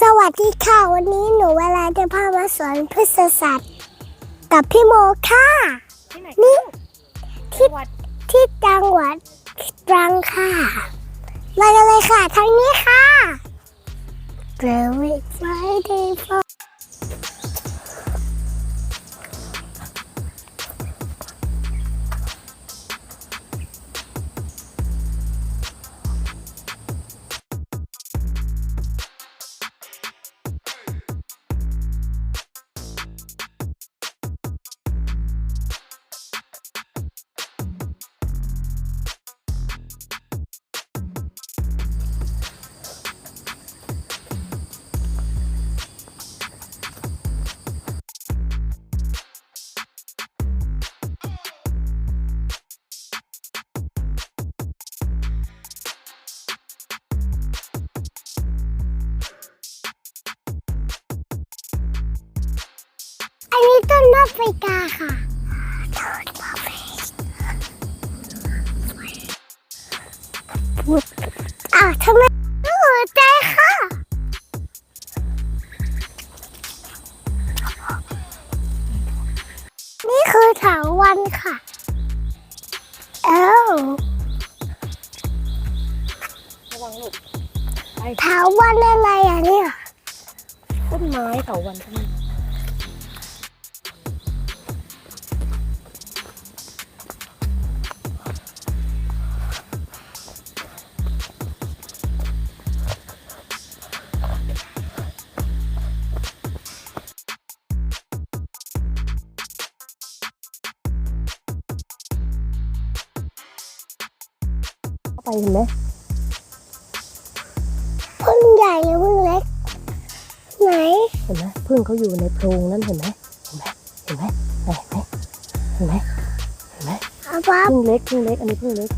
สวัสดีค่ะ วันนี้หนูเวลาจะพามาสอนพฤกษศาสตร์กับพี่โมค่ะ ที่ไหนนี่ที่ที่ที่จังหวัดตรังค่ะ มากันเลยค่ะทางนี้ค่ะเร็วอีกไม่ ต้นมะไฟกาค่ะต้นมะไฟอ้าวทำไมหัวใจค่ะนี่คือเถาวันค่ะ เอ้าระวังลูกเถาวันอะไรอะเนี่ย ต้นไม้เถาวันต้นไม้ ไปเห็นไหมพึ่งใหญ่หรือพึ่งเล็ก ไหน เห็นไหมพึ่งเขาอยู่ในโพรงนั่นเห็นไหมเห็นไหมเห็นไหมเห็นไหมเห็นไหมเห็นไหมอาบ้าพึ่งเล็กพึ่งเล็ก อันนี้พึ่งเล็ก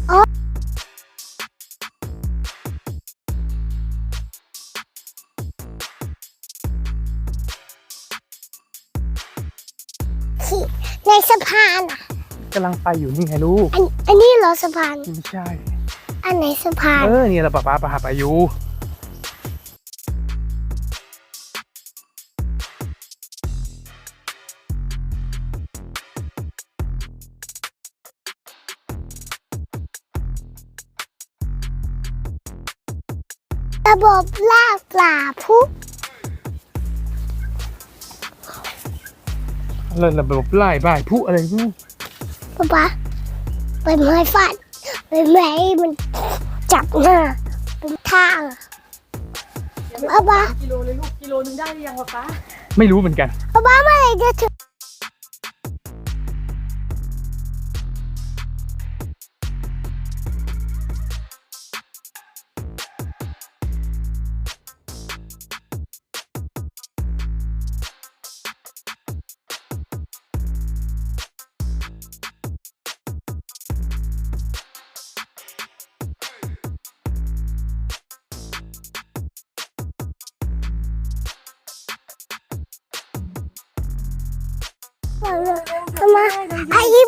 ขี่ในสะพานอะกำลังไปอยู่นี่ไงลูก อันอันนี้เหรอสะพานไม่ใช่ อันไหนสะพานเออเนี่ยเราป้าป้าป้าไปอยู่ระบบล่าปลาพุกแล้วระบบไล่บ่ายผู้อะไรนู่นป๊าป๊าใบไม้ฟาด ใบไม้มันจับหน้าเป็นทางป๊าป๊ากิโลเลยลูกกิโลนึงได้หรือยังวะป้าไม่รู้เหมือนกันป๊าป๊าเมื่อไหร่จะถึง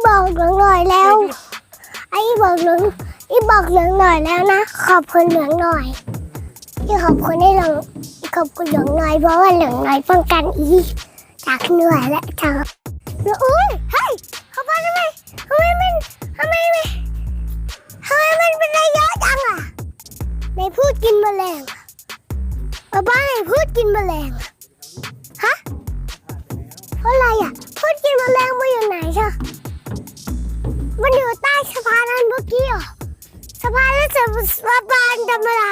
บอกเหลืองหน่อยแล้วไอ้ยี่บอกเหลืองไอ้บอกเหลืองหน่อยแล้วนะ ขอบคุณเหลืองหน่อยที่ขอบคุณให้เหลืองขอบคุณเหลืองหน่อยเพราะว่าเหลืองหน่อยป้องกันอีจากเหนื่อยและจากแล้วอุ้ยเฮ้ยเข้าบ้านทำไมทำไมมันทำไมมันทำไมมันเป็นอะไรเยอะจังอะไหนพูดกินแมลงป้าป้าไหนพูดกินแมลงอะฮะเพราะอะไรอะพูดกินแมลงมาอยู่ไหนใช่ มันอยู่ใต้สะพานนั้นเมื่อกี้เหรอสะพานนั้นจะสะพานธรรมดา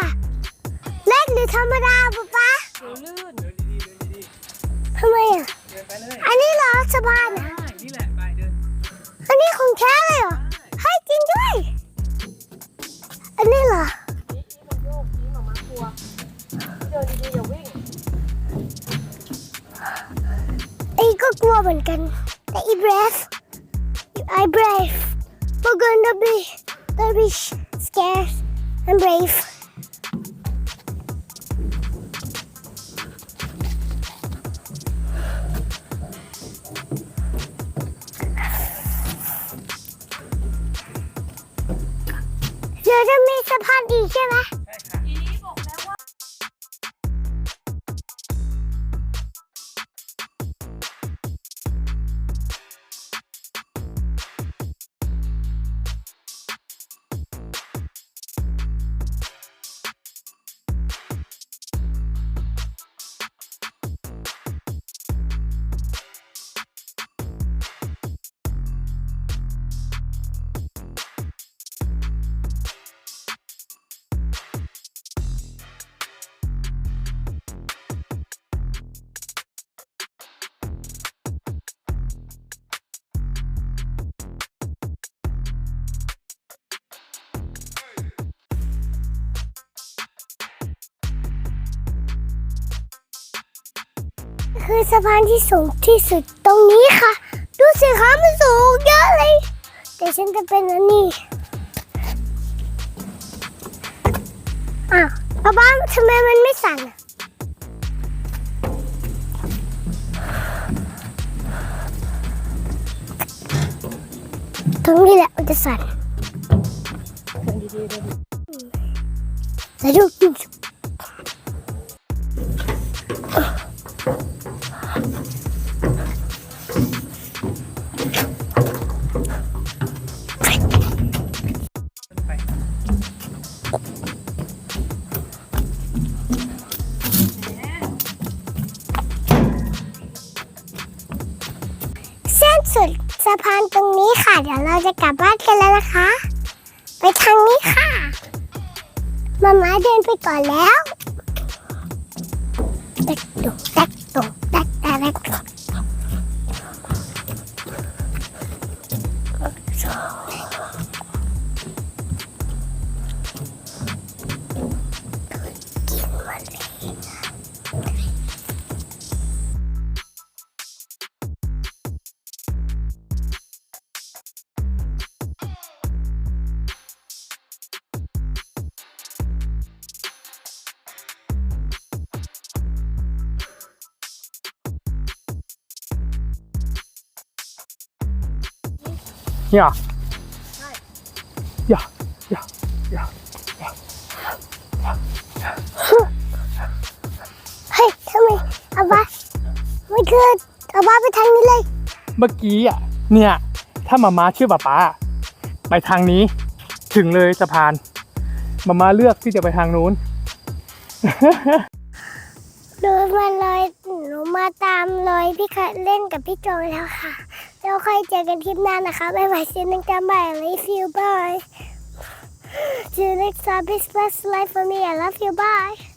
เล็กหรือธรรมดาป๊าป๊าเดี๋ยวลื่นทำไมอะอันนี้เหรอสะพานอะนี่แหละไปเดินอันนี้ของแท้เลยเหรอให้จริงด้วย อันนี้เหรอ โยกนี่หมามากลัวเดินดีๆอย่าวิ่งไอ้ก็กลัวเหมือนกัน แต่อีเบรฟไอ brave we're gonna be gonna be scared and brave เดี๋ยวจะ คือสะพานที่สูงที่สุดตรงนี้ค่ะ ดูสิคะมันสูงเยอะเลย แต่ฉันจะเป็นอันนี้อ้าวป้าป้าทำไมมันไม่สั่นตรงนี้แหละมันจะสั่นแล้วดู สุดสะพานตรงนี้ค่ะ เดี๋ยวเราจะกลับบ้านกันแล้วนะคะ ไปทางนี้ค่ะมาม่าเดินไปก่อนแล้วแตกตุกแตกตุกแตก เนี่ยอย่าอย่าอย่าเฮ้ยทำไมอาบ้าไม่คืออาบ้าไปทางนี้เลย เมื่อกี้อะ เนี่ย ถ้ามาม้าชื่อป้าป้า ไปทางนี้ ถึงเลยสะพาน มาม้าเลือกที่จะไปทางนู้นหนูมาเลยหนูมาตามเลยพี่เคยเล่นกับพี่โจแล้วค่ะ แล้วค่อยเจอกันคลิปหน้านะคะบ๊ายบายเซนนังจำใหม่ love you bye See you next time. Please bless life for me. I love you. Bye.